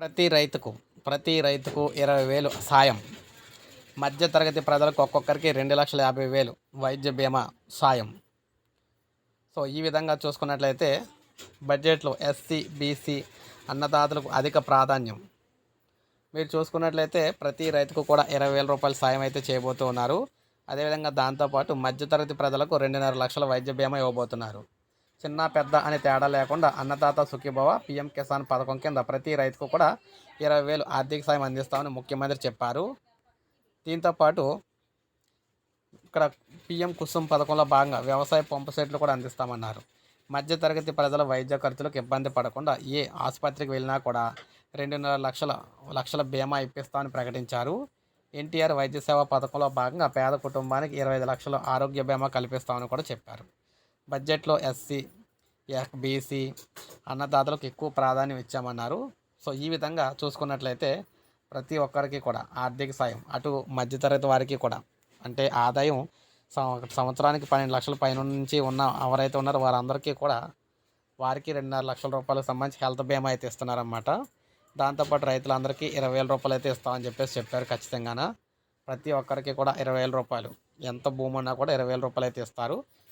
ప్రతి రైతుకు ప్రతి రైతుకు ఇరవై వేలు సాయం. మధ్యతరగతి ప్రజలకు ఒక్కొక్కరికి రెండు లక్షల యాభై వేలు వైద్య బీమా సాయం. సో ఈ విధంగా చూసుకున్నట్లయితే బడ్జెట్లో ఎస్సీ బీసీ అన్నదాతలకు అధిక ప్రాధాన్యం. మీరు చూసుకున్నట్లయితే ప్రతి రైతుకు కూడా ఇరవై వేల రూపాయల సాయం అయితే చేయబోతూ ఉన్నారు అదేవిధంగా దాంతోపాటు మధ్యతరగతి ప్రజలకు రెండున్నర లక్షల వైద్య బీమా ఇవ్వబోతున్నారు. చిన్న పెద్ద అనే తేడా లేకుండా అన్నదాత సుఖీభవ పిఎం కిసాన్ పథకం కింద ప్రతి రైతుకు కూడా ఇరవై వేలు ఆర్థిక సాయం అందిస్తామని ముఖ్యమంత్రి చెప్పారు. దీంతో పాటు ఇక్కడ పిఎం కుసుమ్ పథకంలో భాగంగా వ్యవసాయ పంపు సెట్లు కూడా అందిస్తామన్నారు. మధ్యతరగతి ప్రజల వైద్య ఖర్చులకు ఇబ్బంది పడకుండా ఏ ఆసుపత్రికి వెళ్ళినా కూడా రెండున్నర లక్షల లక్షల బీమా ఇప్పిస్తామని ప్రకటించారు. ఎన్టీఆర్ వైద్య సేవ పథకంలో భాగంగా పేద కుటుంబానికి ఇరవై ఐదు లక్షల ఆరోగ్య బీమా కల్పిస్తామని కూడా చెప్పారు. బడ్జెట్లో ఎస్సీ బీసీ అన్నదాతలకు ఎక్కువ ప్రాధాన్యం ఇచ్చామన్నారు. సో ఈ విధంగా చూసుకున్నట్లయితే ప్రతి ఒక్కరికి కూడా ఆర్థిక సాయం అటు మధ్యతరగతి వారికి కూడా అంటే ఆదాయం సం- సంవత్సరానికి పన్నెండు లక్షల పైన నుంచి ఉన్న ఎవరైతే ఉన్నారో వారందరికీ కూడా వారికి రెండున్నర లక్షల రూపాయలకు సంబంధించి హెల్త్ బీమా అయితే ఇస్తున్నారన్నమాట. దాంతోపాటు రైతులందరికీ ఇరవై వేల రూపాయలు అయితే ఇస్తామని చెప్పేసి చెప్పారు ఖచ్చితంగాన. ప్రతి ఒక్కరికి కూడా ఇరవై వేల రూపాయలు ఎంత భూమి ఉన్నా కూడా ఇరవై వేల రూపాయలు అయితే ఇస్తారు.